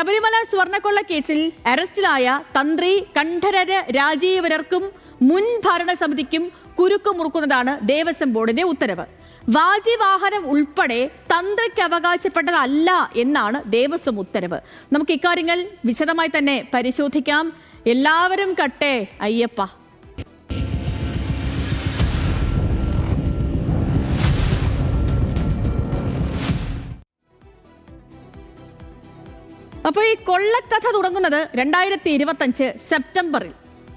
ശബരിമല സ്വർണക്കൊള്ള കേസിൽ അറസ്റ്റിലായ തന്ത്രി കണ്ഠരര് രാജീവരർക്കും മുൻ ഭരണസമിതിക്കും കുരുക്ക് മുറുക്കുന്നതാണ് ദേവസ്വം ബോർഡിന്റെ ഉത്തരവ്. വാജിവാഹനം ഉൾപ്പെടെ തന്ത്രിക്ക് അവകാശപ്പെട്ടതല്ല എന്നാണ് ദേവസ്വം ഉത്തരവ്. നമുക്ക് ഇക്കാര്യങ്ങൾ വിശദമായി തന്നെ പരിശോധിക്കാം. എല്ലാവരും കട്ടെ അയ്യപ്പ. അപ്പോൾ ഈ കൊള്ളക്കഥ തുടങ്ങുന്നത് രണ്ടായിരത്തി ഇരുപത്തഞ്ച് സെപ്റ്റംബറിൽ.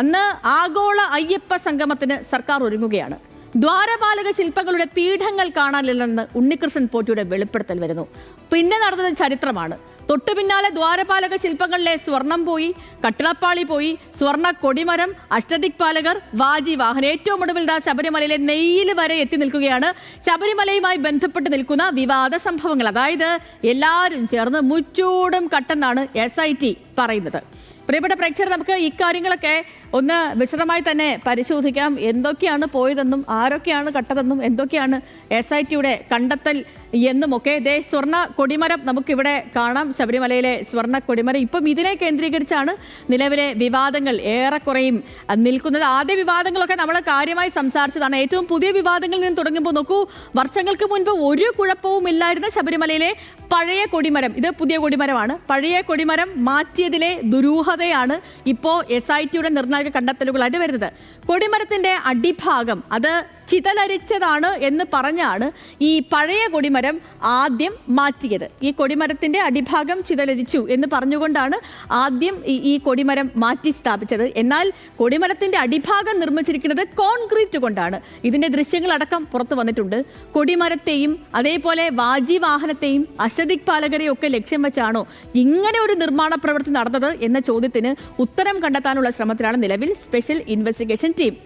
അന്ന് ആഗോള അയ്യപ്പ സംഗമത്തിന് സർക്കാർ ഒരുങ്ങുകയാണ്. ദ്വാരപാലക ശില്പങ്ങളുടെ പീഠങ്ങൾ കാണാനില്ലെന്ന് ഉണ്ണികൃഷ്ണൻ പോറ്റിയുടെ വെളിപ്പെടുത്തൽ വരുന്നു. പിന്നെ നടന്നത് ചരിത്രമാണ്. തൊട്ടു പിന്നാലെ ദ്വാരപാലക ശില്പങ്ങളിലെ സ്വർണം പോയി കട്ടിളപ്പാളി പോയി സ്വർണ കൊടിമരം അഷ്ടദിക് പാലകർ വാജി വാഹനം. ഏറ്റവും ഒടുവിൽ ദാ ശബരിമലയിലെ നെയ്യിൽ വരെ എത്തി നിൽക്കുകയാണ്. ശബരിമലയുമായി ബന്ധപ്പെട്ട് നിൽക്കുന്ന വിവാദ സംഭവങ്ങൾ. അതായത് എല്ലാവരും ചേർന്ന് മുച്ചൂടും കട്ടെന്നാണ് എസ് ഐ ടി പറയുന്നത്. പ്രിയപ്പെട്ട പ്രേക്ഷകർ നമുക്ക് ഇക്കാര്യങ്ങളൊക്കെ ഒന്ന് വിശദമായി തന്നെ പരിശോധിക്കാം. എന്തൊക്കെയാണ് പോയതെന്നും ആരൊക്കെയാണ് കട്ടതെന്നും എന്തൊക്കെയാണ് എസ് ഐ ടിയുടെ കണ്ടെത്തൽ എന്നുമൊക്കെ ദേ സ്വർണ കൊടിമരം നമുക്കിവിടെ കാണാം. ശബരിമലയിലെ സ്വർണ കൊടിമരം. ഇപ്പം ഇതിനെ കേന്ദ്രീകരിച്ചാണ് നിലവിലെ വിവാദങ്ങൾ ഏറെക്കുറയും നിൽക്കുന്നത്. ആദ്യ വിവാദങ്ങളൊക്കെ നമ്മൾ കാര്യമായി സംസാരിച്ചതാണ്. ഏറ്റവും പുതിയ വിവാദങ്ങളിൽ നിന്ന് തുടങ്ങുമ്പോൾ നോക്കൂ വർഷങ്ങൾക്ക് മുൻപ് ഒരു കുഴപ്പവും ഇല്ലായിരുന്ന ശബരിമലയിലെ പഴയ കൊടിമരം. ഇത് പുതിയ കൊടിമരമാണ്. പഴയ കൊടിമരം മാറ്റിയതിലെ ദുരൂഹതയാണ് ഇപ്പോൾ എസ് ഐ ടിയുടെ നിർണായക കണ്ടെത്തലുകളായിട്ട് വരുന്നത്. കൊടിമരത്തിന്റെ അടിഭാഗം അത് ചിതലരിച്ചതാണ് എന്ന് പറഞ്ഞാണ് ഈ പഴയ കൊടിമരം ആദ്യം മാറ്റിയത്. ഈ കൊടിമരത്തിന്റെ അടിഭാഗം ചിതലരിച്ചു എന്ന് പറഞ്ഞുകൊണ്ടാണ് ആദ്യം ഈ- ഈ കൊടിമരം മാറ്റി സ്ഥാപിച്ചത്. എന്നാൽ കൊടിമരത്തിന്റെ അടിഭാഗം നിർമ്മിച്ചിരിക്കുന്നത് കോൺക്രീറ്റ് കൊണ്ടാണ്. ഇതിന്റെ ദൃശ്യങ്ങളടക്കം പുറത്തു വന്നിട്ടുണ്ട്. കൊടിമരത്തെയും അതേപോലെ വാജി വാഹനത്തെയും അഷദിക് പാലകരെയും ഒക്കെ ലക്ഷ്യം വെച്ചാണോ ഇങ്ങനെ ഒരു നിർമ്മാണ പ്രവൃത്തി നടന്നത് എന്ന ചോദ്യത്തിന് ഉത്തരം കണ്ടെത്താനുള്ള ശ്രമത്തിലാണ് നിലവിൽ സ്പെഷ്യൽ ഇൻവെസ്റ്റിഗേഷൻ ടീം.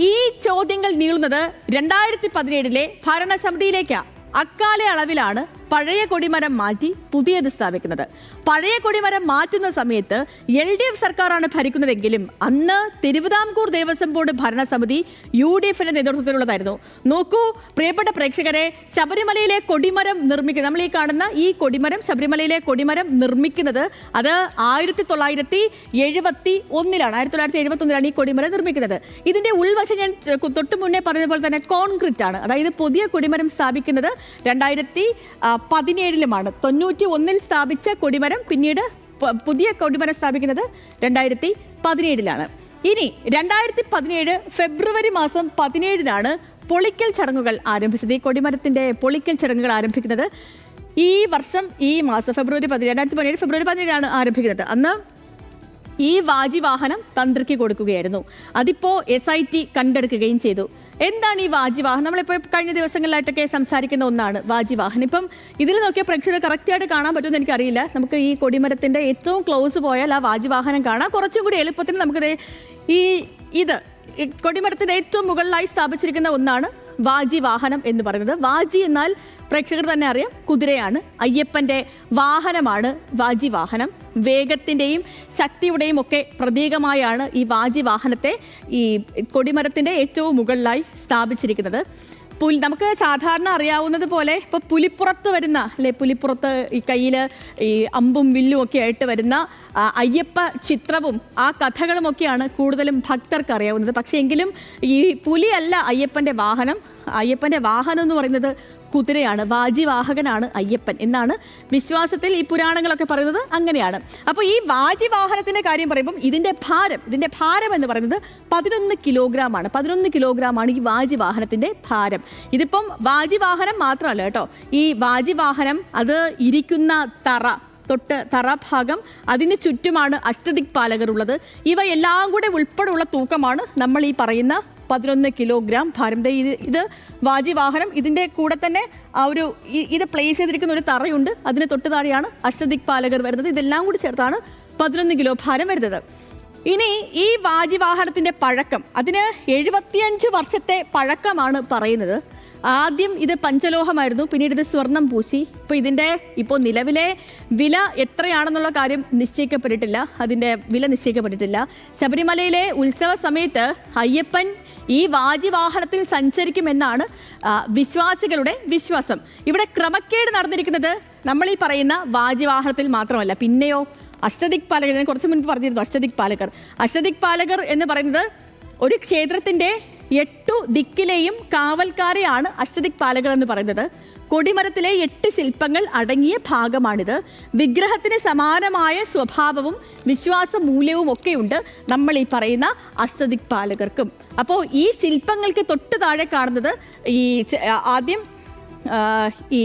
ഈ ചോദ്യങ്ങൾ നീളുന്നത് രണ്ടായിരത്തി പതിനേഴിലെ ഭരണസമിതിയിലേക്കാണ് അക്കാല അളവിലാണ് പഴയ കൊടിമരം മാറ്റി പുതിയത് സ്ഥാപിക്കുന്നത്. പഴയ കൊടിമരം മാറ്റുന്ന സമയത്ത് എൽ ഡി എഫ് സർക്കാരാണ് ഭരിക്കുന്നതെങ്കിലും അന്ന് തിരുവിതാംകൂർ ദേവസ്വം ബോർഡ് ഭരണസമിതി യു ഡി എഫിന്റെ നേതൃത്വത്തിലുള്ളതായിരുന്നു. നോക്കൂ പ്രിയപ്പെട്ട പ്രേക്ഷകരെ ശബരിമലയിലെ കൊടിമരം നിർമ്മിക്കുന്നത് നമ്മൾ ഈ കാണുന്ന ഈ കൊടിമരം ശബരിമലയിലെ കൊടിമരം നിർമ്മിക്കുന്നത് അത് ആയിരത്തി തൊള്ളായിരത്തി എഴുപത്തി ഒന്നിലാണ് ആയിരത്തി തൊള്ളായിരത്തി എഴുപത്തി ഒന്നിലാണ് ഈ കൊടിമരം നിർമ്മിക്കുന്നത്. ഇതിന്റെ ഉൾവശം ഞാൻ തൊട്ടു മുന്നേ പറഞ്ഞ പോലെ തന്നെ കോൺക്രീറ്റ് ആണ് അതായത് പുതിയ കൊടിമരം സ്ഥാപിക്കുന്നത് രണ്ടായിരത്തി പതിനേഴിലുമാണ്. തൊണ്ണൂറ്റി ഒന്നിൽ സ്ഥാപിച്ച കൊടിമരം പിന്നീട് പുതിയ കൊടിമരം സ്ഥാപിക്കുന്നത് രണ്ടായിരത്തി പതിനേഴിലാണ് ഇനി രണ്ടായിരത്തി പതിനേഴ് ഫെബ്രുവരി മാസം പതിനേഴിനാണ് പൊളിക്കൽ ചടങ്ങുകൾ ആരംഭിച്ചത്. ഈ കൊടിമരത്തിന്റെ പൊളിക്കൽ ചടങ്ങുകൾ ആരംഭിക്കുന്നത് ഈ വർഷം ഈ മാസം ഫെബ്രുവരി പതിനേഴ് രണ്ടായിരത്തി പതിനേഴ് ഫെബ്രുവരി പതിനേഴാണ് ആരംഭിക്കുന്നത്. അന്ന് ഈ വാജി വാഹനം തന്ത്രിക്ക് കൊടുക്കുകയായിരുന്നു. അതിപ്പോൾ എസ് ഐ ടി കണ്ടെടുക്കുകയും ചെയ്തു. എന്താണ് ഈ വാജിവാഹനം? നമ്മളിപ്പോൾ കഴിഞ്ഞ ദിവസങ്ങളിലായിട്ടൊക്കെ സംസാരിക്കുന്ന ഒന്നാണ് വാജിവാഹനം. ഇപ്പം ഇതിൽ നോക്കിയാൽ പ്രേക്ഷകർ കറക്റ്റായിട്ട് കാണാൻ പറ്റുമെന്ന് എനിക്കറിയില്ല. നമുക്ക് ഈ കൊടിമരത്തിന്റെ ഏറ്റവും ക്ലോസ് പോയാൽ ആ വാജിവാഹനം കാണാം. കുറച്ചും കൂടി എളുപ്പത്തിന് നമുക്ക് ഈ ഇത് കൊടിമരത്തിന്റെ ഏറ്റവും മുകളിലായി സ്ഥാപിച്ചിരിക്കുന്ന ഒന്നാണ് വാജി വാഹനം എന്ന് പറയുന്നത്. വാജി എന്നാൽ പ്രേക്ഷകർ തന്നെ അറിയാം കുതിരയാണ് അയ്യപ്പന്റെ വാഹനമാണ് വാജി വാഹനം വേഗത്തിന്റെയും ശക്തിയുടെയും ഒക്കെ പ്രതീകമായാണ് ഈ വാജി വാഹനത്തെ ഈ കൊടിമരത്തിന്റെ ഏറ്റവും മുകളിലായി സ്ഥാപിച്ചിരിക്കുന്നത്. പുൽ നമുക്ക് സാധാരണ അറിയാവുന്നത് പോലെ ഇപ്പോൾ പുലിപ്പുറത്ത് വരുന്ന അല്ലെ പുലിപ്പുറത്ത് ഈ കയ്യിൽ ഈ അമ്പും വില്ലും ഒക്കെ ആയിട്ട് വരുന്ന അയ്യപ്പ ചിത്രവും ആ കഥകളുമൊക്കെയാണ് കൂടുതലും ഭക്തർക്ക് അറിയാവുന്നത്. പക്ഷേ എങ്കിലും ഈ പുലിയല്ല അയ്യപ്പന്റെ വാഹനം. അയ്യപ്പന്റെ വാഹനം എന്ന് പറയുന്നത് കുതിരയാണ് വാജിവാഹകനാണ് അയ്യപ്പൻ എന്നാണ് വിശ്വാസത്തിൽ ഈ പുരാണങ്ങളൊക്കെ പറയുന്നത് അങ്ങനെയാണ്. അപ്പോൾ ഈ വാജിവാഹനത്തിന്റെ കാര്യം പറയുമ്പം ഇതിന്റെ ഭാരം ഇതിന്റെ ഭാരം എന്ന് പറയുന്നത് പതിനൊന്ന് കിലോഗ്രാം ആണ് പതിനൊന്ന് കിലോഗ്രാം ആണ് ഈ വാജിവാഹനത്തിന്റെ ഭാരം. ഇതിപ്പം വാജിവാഹനം മാത്രമല്ല കേട്ടോ ഈ വാജിവാഹനം അത് ഇരിക്കുന്ന തറ തൊട്ട് തറഭാഗം അതിന് ചുറ്റുമാണ് അഷ്ടദിക് പാലകർ ഉള്ളത് ഇവയെല്ലാം കൂടെ ഉൾപ്പെടെയുള്ള തൂക്കമാണ് നമ്മൾ ഈ പറയുന്ന പതിനൊന്ന് കിലോഗ്രാം ഭാരം. ഇത് ഇത് വാജി വാഹനം ഇതിന്റെ കൂടെ തന്നെ ആ ഒരു ഇത് പ്ലേസ് ചെയ്തിരിക്കുന്ന ഒരു തറയുണ്ട്. അതിന് തൊട്ട് താഴെയാണ് അഷ്ടദിക് പാലകർ വരുന്നത്. ഇതെല്ലാം കൂടി ചേർത്താണ് പതിനൊന്ന് കിലോ ഭാരം വരുന്നത്. ഇനി ഈ വാജി വാഹനത്തിന്റെ പഴക്കം അതിന് എഴുപത്തിയഞ്ച് വർഷത്തെ പഴക്കമാണ് പറയുന്നത്. ആദ്യം ഇത് പഞ്ചലോഹമായിരുന്നു പിന്നീട് ഇത് സ്വർണം പൂശി. ഇപ്പോൾ ഇതിന്റെ ഇപ്പോൾ നിലവിലെ വില എത്രയാണെന്നുള്ള കാര്യം നിശ്ചയിക്കപ്പെട്ടിട്ടില്ല. അതിന്റെ വില നിശ്ചയിക്കപ്പെട്ടിട്ടില്ല. ശബരിമലയിലെ ഉത്സവ സമയത്ത് അയ്യപ്പൻ ഈ വാജിവാഹനത്തിൽ സഞ്ചരിക്കുമെന്നാണ് വിശ്വാസികളുടെ വിശ്വാസം. ഇവിടെ ക്രമക്കേട് നടന്നിരിക്കുന്നത് നമ്മൾ ഈ പറയുന്ന വാജിവാഹനത്തിൽ മാത്രമല്ല. പിന്നെയോ അഷ്ടദിക് പാലകർ ഞാൻ കുറച്ച് മുൻപ് പറഞ്ഞിരുന്നു അഷ്ടദിക് പാലകർ. അഷ്ടദിക് പാലകർ എന്ന് പറയുന്നത് ഒരു ക്ഷേത്രത്തിന്റെ എട്ടു ദിക്കിലെയും കാവൽക്കാരെയാണ് അഷ്ടദിക് പാലകർ എന്ന് പറയുന്നത്. കൊടിമരത്തിലെ എട്ട് ശില്പങ്ങൾ അടങ്ങിയ ഭാഗമാണിത്. വിഗ്രഹത്തിന് സമാനമായ സ്വഭാവവും വിശ്വാസ മൂല്യവും ഒക്കെയുണ്ട് നമ്മൾ ഈ പറയുന്ന അഷ്ടദിക് പാലകർക്കും. അപ്പോൾ ഈ ശില്പങ്ങൾക്ക് തൊട്ട് താഴെ കാണുന്നത് ഈ ആദ്യം ഈ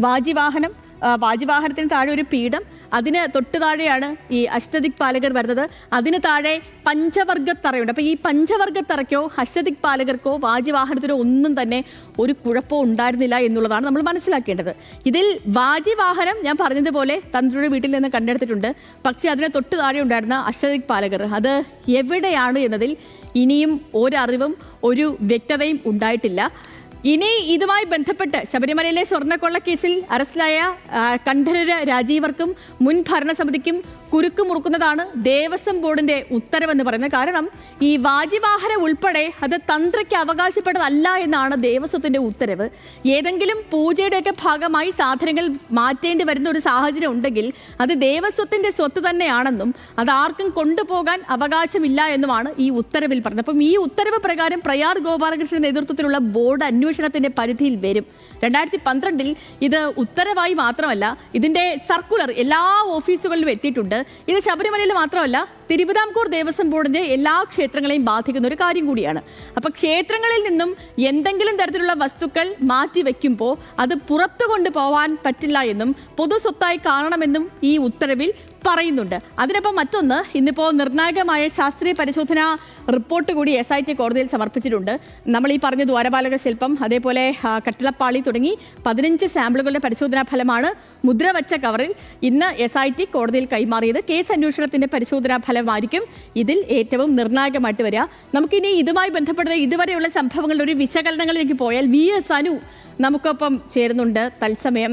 വാജിവാഹനം വാജിവാഹനത്തിന് താഴെ ഒരു പീഠം അതിന് തൊട്ട് താഴെയാണ് ഈ അഷ്ടദിക് പാലകർ വരുന്നത്. അതിന് താഴെ പഞ്ചവർഗത്തറയുണ്ട് അപ്പോൾ ഈ പഞ്ചവർഗത്തറയ്ക്കോ അഷ്ടദിക് പാലകർക്കോ വാജിവാഹനത്തിനോ ഒന്നും തന്നെ ഒരു കുഴപ്പവും ഉണ്ടായിരുന്നില്ല എന്നുള്ളതാണ് നമ്മൾ മനസ്സിലാക്കേണ്ടത്. ഇതിൽ വാജിവാഹനം ഞാൻ പറഞ്ഞതുപോലെ തന്ത്രിയുടെ വീട്ടിൽ നിന്ന് കണ്ടെടുത്തിട്ടുണ്ട്. പക്ഷേ അതിന് തൊട്ട് താഴെ ഉണ്ടായിരുന്ന അഷ്ടദിക് പാലകർ അത് എവിടെയാണ് എന്നതിൽ ഇനിയും ഒരറിവും ഒരു വ്യക്തതയും ഉണ്ടായിട്ടില്ല. ഇനി ഇതുമായി ബന്ധപ്പെട്ട് ശബരിമലയിലെ സ്വർണക്കൊള്ള കേസിൽ അറസ്റ്റിലായ കണ്ഠരര് രാജീവർക്കും മുൻ ഭരണസമിതിക്കും കുരുക്ക് മുറുക്കുന്നതാണ് ദേവസ്വം ബോർഡിന്റെ ഉത്തരവെന്ന് പറയുന്നത്. കാരണം ഈ വാജിവാഹന ഉൾപ്പെടെ അത് തന്ത്രയ്ക്ക് അവകാശപ്പെട്ടതല്ല എന്നാണ് ദേവസ്വത്തിന്റെ ഉത്തരവ്. ഏതെങ്കിലും പൂജയുടെയൊക്കെ ഭാഗമായി സാധനങ്ങൾ മാറ്റേണ്ടി വരുന്ന ഒരു സാഹചര്യം ഉണ്ടെങ്കിൽ അത് ദേവസ്വത്തിന്റെ സ്വത്ത് തന്നെയാണെന്നും അത് ആർക്കും കൊണ്ടുപോകാൻ അവകാശമില്ല എന്നുമാണ് ഈ ഉത്തരവിൽ പറഞ്ഞത്. അപ്പം ഈ ഉത്തരവ് പ്രകാരം പ്രയാർ ഗോപാലകൃഷ്ണൻ നേതൃത്വത്തിലുള്ള ബോർഡ് അന്വേഷണത്തിന്റെ പരിധിയിൽ വരും. രണ്ടായിരത്തി പന്ത്രണ്ടിൽ ഇത് ഉത്തരവായി മാത്രമല്ല ഇതിന്റെ സർക്കുലർ എല്ലാ ഓഫീസുകളിലും എത്തിയിട്ടുണ്ട്. ഇത് ശബരിമലയിൽ മാത്രമല്ല തിരുവിതാംകൂർ ദേവസ്വം ബോർഡിന്റെ എല്ലാ ക്ഷേത്രങ്ങളെയും ബാധിക്കുന്ന ഒരു കാര്യം കൂടിയാണ്. അപ്പൊ ക്ഷേത്രങ്ങളിൽ നിന്നും എന്തെങ്കിലും തരത്തിലുള്ള വസ്തുക്കൾ മാറ്റി വെക്കുമ്പോൾ അത് പുറത്തു കൊണ്ടുപോകാൻ പറ്റില്ല എന്നും പൊതു സ്വത്തായി കാണണമെന്നും ഈ ഉത്തരവിൽ പറയുന്നുണ്ട്. അതിനൊപ്പം മറ്റൊന്ന് ഇന്നിപ്പോൾ നിർണായകമായ ശാസ്ത്രീയ പരിശോധന റിപ്പോർട്ട് കൂടി എസ് ഐ ടി കോടതിയിൽ സമർപ്പിച്ചിട്ടുണ്ട്. നമ്മൾ ഈ പറഞ്ഞ ദ്വാരപാലക ശില്പം അതേപോലെ കട്ടിളപ്പാളി തുടങ്ങി പതിനഞ്ച് സാമ്പിളുകളുടെ പരിശോധനാ ഫലമാണ് മുദ്ര വച്ച കവറിൽ ഇന്ന് എസ് ഐ ടി കോടതിയിൽ കൈമാറിയത്. കേസ് അന്വേഷണത്തിന്റെ പരിശോധനാ ഫലമായിരിക്കും ഇതിൽ ഏറ്റവും നിർണായകമായിട്ട് വരിക. നമുക്കിനി ഇതുമായി ബന്ധപ്പെട്ട ഇതുവരെയുള്ള സംഭവങ്ങളുടെ ഒരു വിശകലനങ്ങളിലേക്ക് പോയാൽ വി എസ് അനു നമുക്കൊപ്പം ചേരുന്നുണ്ട്. തത്സമയം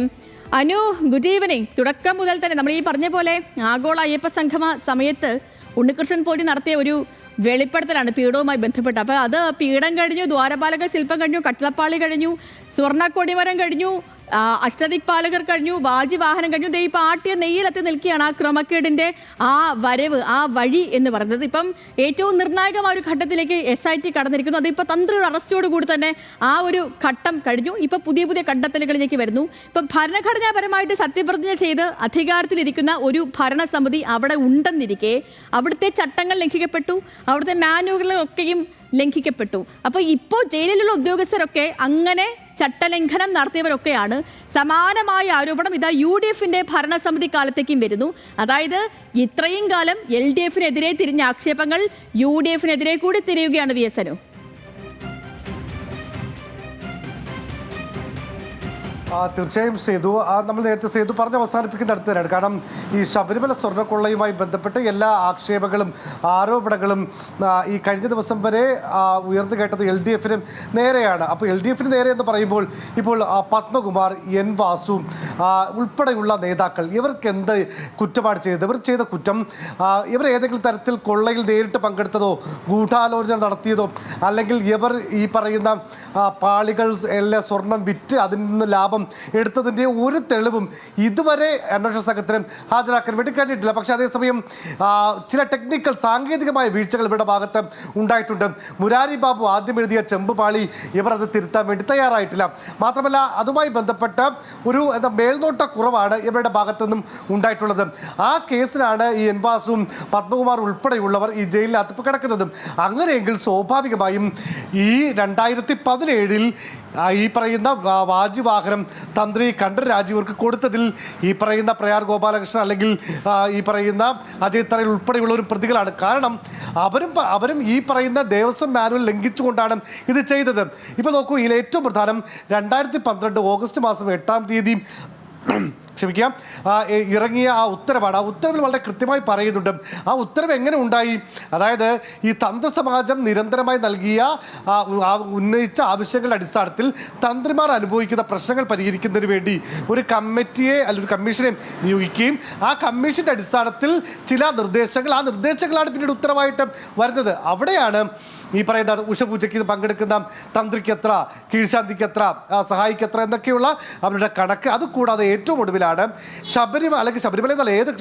അനു ഗുഡ് ഈവനിങ് തുടക്കം മുതൽ തന്നെ നമ്മൾ ഈ പറഞ്ഞ പോലെ ആഗോള അയ്യപ്പ സംഘമ സമയത്ത് ഉണ്ണികൃഷ്ണൻ പോലും നടത്തിയ ഒരു വെളിപ്പെടുത്തലാണ് പീഠവുമായി ബന്ധപ്പെട്ട് അപ്പോൾ അത് പീഠം കഴിഞ്ഞു ദ്വാരപാലക ശില്പം കഴിഞ്ഞു കട്ടിളപ്പാളി കഴിഞ്ഞു സ്വർണക്കൊടിമരം കഴിഞ്ഞു ആ, അഷ്ടദിക് പാലകർ കഴിഞ്ഞു വാജി വാഹനം കഴിഞ്ഞു. ദേ ഇപ്പം ആട്ടിയ നെയ്യിലെത്തി നിൽക്കുകയാണ് ആ ക്രമക്കേടിന്റെ ആ വരവ് ആ വഴി എന്ന് പറയുന്നത്. ഇപ്പം ഏറ്റവും നിർണായകമായ ഒരു ഘട്ടത്തിലേക്ക് എസ് ഐ ടി കടന്നിരിക്കുന്നു. അതിപ്പോൾ തന്ത്രി അറസ്റ്റോട് കൂടി തന്നെ ആ ഒരു ഘട്ടം കഴിഞ്ഞു. ഇപ്പം പുതിയ പുതിയ കണ്ടെത്തലുകളിലേക്ക് വരുന്നു. ഇപ്പം ഭരണഘടനാപരമായിട്ട് സത്യപ്രതിജ്ഞ ചെയ്ത് അധികാരത്തിലിരിക്കുന്ന ഒരു ഭരണസമിതി അവിടെ ഉണ്ടെന്നിരിക്കെ അവിടുത്തെ ചട്ടങ്ങൾ ലംഘിക്കപ്പെട്ടു. അവിടുത്തെ മാനുവലുകളൊക്കെയും ലംഘിക്കപ്പെട്ടു. അപ്പോൾ ഇപ്പോൾ ജയിലിലുള്ള ഉദ്യോഗസ്ഥരൊക്കെ അങ്ങനെ ചട്ടലംഘനം നടത്തിയവരൊക്കെയാണ്. സമാനമായ ആരോപണം ഇതാ യു ഡി എഫിന്റെ ഭരണസമിതി കാലത്തേക്കും വരുന്നു. അതായത് ഇത്രയും കാലം എൽ ഡി എഫിനെതിരെ തിരിഞ്ഞ ആക്ഷേപങ്ങൾ യു ഡി എഫിനെതിരെ കൂടി തിരിയുകയാണ് വി എസ് അനു. തീർച്ചയായും സേതു നമ്മൾ നേരത്തെ സേതു പറഞ്ഞ് അവസാനിപ്പിക്കുന്ന അടുത്ത് തന്നെയാണ് കാരണം ഈ ശബരിമല സ്വർണക്കൊള്ളയുമായി ബന്ധപ്പെട്ട് എല്ലാ ആക്ഷേപങ്ങളും ആരോപണങ്ങളും ഈ കഴിഞ്ഞ ദിവസം വരെ ഉയർന്നു കേട്ടത് എൽ ഡി എഫിനും നേരെയാണ്. അപ്പോൾ എൽ ഡി എഫിന് നേരെ എന്ന് പറയുമ്പോൾ ഇപ്പോൾ പത്മകുമാർ എൻ വാസു ഉൾപ്പെടെയുള്ള നേതാക്കൾ ഇവർക്ക് എന്ത് കുറ്റമാണ് ചെയ്തത്? ഇവർ ചെയ്ത കുറ്റം ഇവർ ഏതെങ്കിലും തരത്തിൽ കൊള്ളയിൽ നേരിട്ട് പങ്കെടുത്തതോ ഗൂഢാലോചന നടത്തിയതോ അല്ലെങ്കിൽ ഇവർ ഈ പറയുന്ന പാളികൾ എല്ലാം സ്വർണം വിറ്റ് അതിൽ നിന്ന് ലാഭം എടുത്തതിന്റെ ഒരു തെളിവും ഇതുവരെ അന്വേഷണ സംഘത്തിന് ഹാജരാക്കാൻ വേണ്ടി കഴിഞ്ഞിട്ടില്ല. പക്ഷേ അതേസമയം ചില ടെക്നിക്കൽ സാങ്കേതികമായ വീഴ്ചകൾ ഇവരുടെ ഭാഗത്ത് ഉണ്ടായിട്ടുണ്ട്. മുരാരി ബാബു ആദ്യം എഴുതിയ ചെമ്പുപാളി ഇവർ അത് തിരുത്താൻ വേണ്ടി തയ്യാറായിട്ടില്ല. മാത്രമല്ല അതുമായി ബന്ധപ്പെട്ട ഒരു എന്താ മേൽനോട്ട കുറവാണ് ഇവരുടെ ഭാഗത്തു നിന്നും ഉണ്ടായിട്ടുള്ളത്. ആ കേസിലാണ് ഈ എൻവാസും പത്മകുമാർ ഉൾപ്പെടെയുള്ളവർ ഈ ജയിലിൽ ഇപ്പോൾ കിടക്കുന്നതും. അങ്ങനെയെങ്കിൽ സ്വാഭാവികമായും ഈ രണ്ടായിരത്തി പതിനേഴിൽ ഈ പറയുന്ന വാജിവാഹനം തന്ത്രി കണ്ഠർ രാജീവർക്ക് കൊടുത്തതിൽ ഈ പറയുന്ന പ്രയാർ ഗോപാലകൃഷ്ണൻ അല്ലെങ്കിൽ ഈ പറയുന്ന അജയ് തറയിൽ ഉൾപ്പെടെയുള്ള ഒരു പ്രതികളാണ്. കാരണം അവരും അവരും ഈ പറയുന്ന ദേവസ്വം മാനുവൽ ലംഘിച്ചുകൊണ്ടാണ് ഇത് ചെയ്തത്. ഇപ്പോൾ നോക്കൂ ഇതിൽ ഏറ്റവും പ്രധാനം രണ്ടായിരത്തി പന്ത്രണ്ട് ഓഗസ്റ്റ് മാസം എട്ടാം തീയതി ക്ഷമിക്കാം. ആ, ഇറങ്ങിയ ആ ഉത്തരവാണ്. ആ ഉത്തരവിൽ വളരെ കൃത്യമായി പറയുന്നുണ്ട്. ആ ഉത്തരവ് എങ്ങനെ ഉണ്ടായി? അതായത് ഈ തന്ത്രസമാജം നിരന്തരമായി നൽകിയ ഉന്നയിച്ച ആവശ്യങ്ങളുടെ അടിസ്ഥാനത്തിൽ തന്ത്രിമാർ അനുഭവിക്കുന്ന പ്രശ്നങ്ങൾ പരിഹരിക്കുന്നതിന് വേണ്ടി ഒരു കമ്മിറ്റിയെ അല്ലെങ്കിൽ കമ്മീഷനെ നിയോഗിക്കുകയും ആ കമ്മീഷന്റെ അടിസ്ഥാനത്തിൽ ചില നിർദ്ദേശങ്ങൾ ആ നിർദ്ദേശങ്ങളാണ് പിന്നീട് ഉത്തരവായിട്ട് വരുന്നത്. അവിടെയാണ് ഈ പറയുന്ന ഉഷപൂജയ്ക്ക് പങ്കെടുക്കുന്ന തന്ത്രിക്ക് എത്ര കീഴ്ശാന്തിക്ക് എത്ര സഹായിക്ക് എന്നൊക്കെയുള്ള അവരുടെ കണക്ക്. അത് കൂടാതെ ഏറ്റവും ഒടുവിലാണ് ശബരിമല അല്ലെങ്കിൽ ശബരിമല എന്നല്ല ഏത്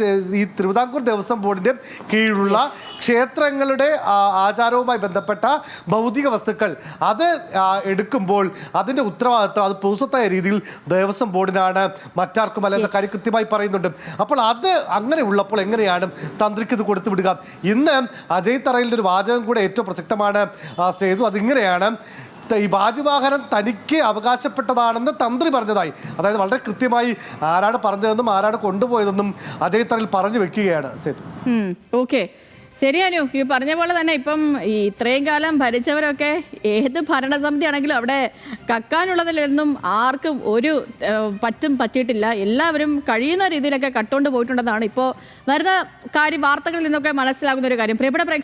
ഈ തിരുവിതാംകൂർ ദേവസ്വം ബോർഡിന്റെ കീഴിലുള്ള ക്ഷേത്രങ്ങളുടെ ആചാരവുമായി ബന്ധപ്പെട്ട ഭൗതിക വസ്തുക്കൾ അത് എടുക്കുമ്പോൾ അതിന്റെ ഉത്തരവാദിത്വം അത് പൂസത്തായ രീതിയിൽ ദേവസ്വം ബോർഡിനാണ്. മറ്റാർക്കുമല്ല എന്ന കാര്യം കൃത്യമായി പറയുന്നുണ്ട്. അപ്പോൾ അത് അങ്ങനെ ഉള്ളപ്പോൾ എങ്ങനെയാണ് തന്ത്രിക്ക് ഇത് കൊടുത്തു വിടുക? ഇന്ന് അജയ് തറയിലിന്റെ ഒരു വാചകം കൂടെ ഏറ്റവും പ്രസക്തമാണ്. സേതു അതിങ്ങനെയാണ് ഈ വാജുവാഹനം തനിക്ക് അവകാശപ്പെട്ടതാണെന്ന് തന്ത്രി പറഞ്ഞതായി. അതായത് വളരെ കൃത്യമായി ആരാണ് പറഞ്ഞതെന്നും ആരാണ് കൊണ്ടുപോയതെന്നും അതേ തറയിൽ പറഞ്ഞു വെക്കുകയാണ് സേതു. ഓക്കെ. ശരി അനു. ഈ പറഞ്ഞ പോലെ തന്നെ ഇപ്പം ഈ ഇത്രയും കാലം ഭരിച്ചവരൊക്കെ ഏത് ഭരണസമിതി ആണെങ്കിലും അവിടെ കക്കാനുള്ളതിലൊന്നും ആർക്കും ഒരു പറ്റും പറ്റിയിട്ടില്ല. എല്ലാവരും കഴിയുന്ന രീതിയിലൊക്കെ കട്ടുകൊണ്ട് പോയിട്ടുണ്ടെന്നാണ് ഇപ്പോൾ വരുന്ന കാര്യം വാർത്തകളിൽ നിന്നൊക്കെ മനസ്സിലാകുന്ന ഒരു കാര്യം. പ്രിയപ്പെട്ട